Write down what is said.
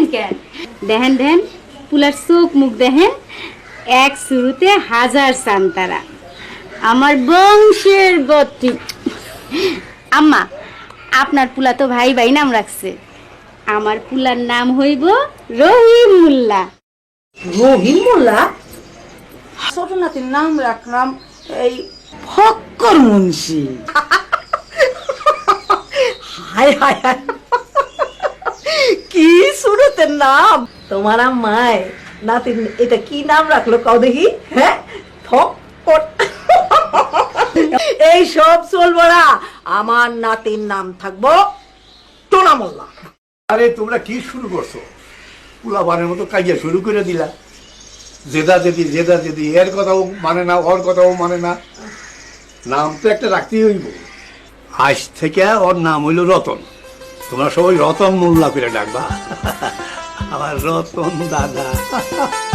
হাসেন কেন দেখেন দেখেন পুলার চোখ মুখ দেখেন। এক শুরুতে হাজার সান্তারা। আমার বংশের গতি। আম্মা আপনার পুলা তো ভাই ভাই নাম রাখছে। আমার পুলার নাম হইব রহিম মোল্লা। রহিম মোল্লা? ছোট নাতির নাম রাখলাম এই ফক্কর মুন্সি। হায় হায় হায়। সুরতের নাম? তোমার আম্মায় নাতির এটা কি নাম রাখল? কাউ দেখি। হ্যাঁ? ফক্কর এই সব চলবো না। আমার নাতির নাম থাকব টোনা মোল্লা আরে, তোমরা কি শুরু করছ? পুলাবানের মতো কাজিয়া শুরু করে দিলা। জেদা জেদি জেদা জেদি। এর কথাও মানে না, ওর কথাও মানে না। নাম তো একটা রাখতেই হইব। আজ থেকে ওর নাম হইল রতন। তোমরা সবাই রতন মোল্লা করে ডাকবা। আমার রতন দাদা।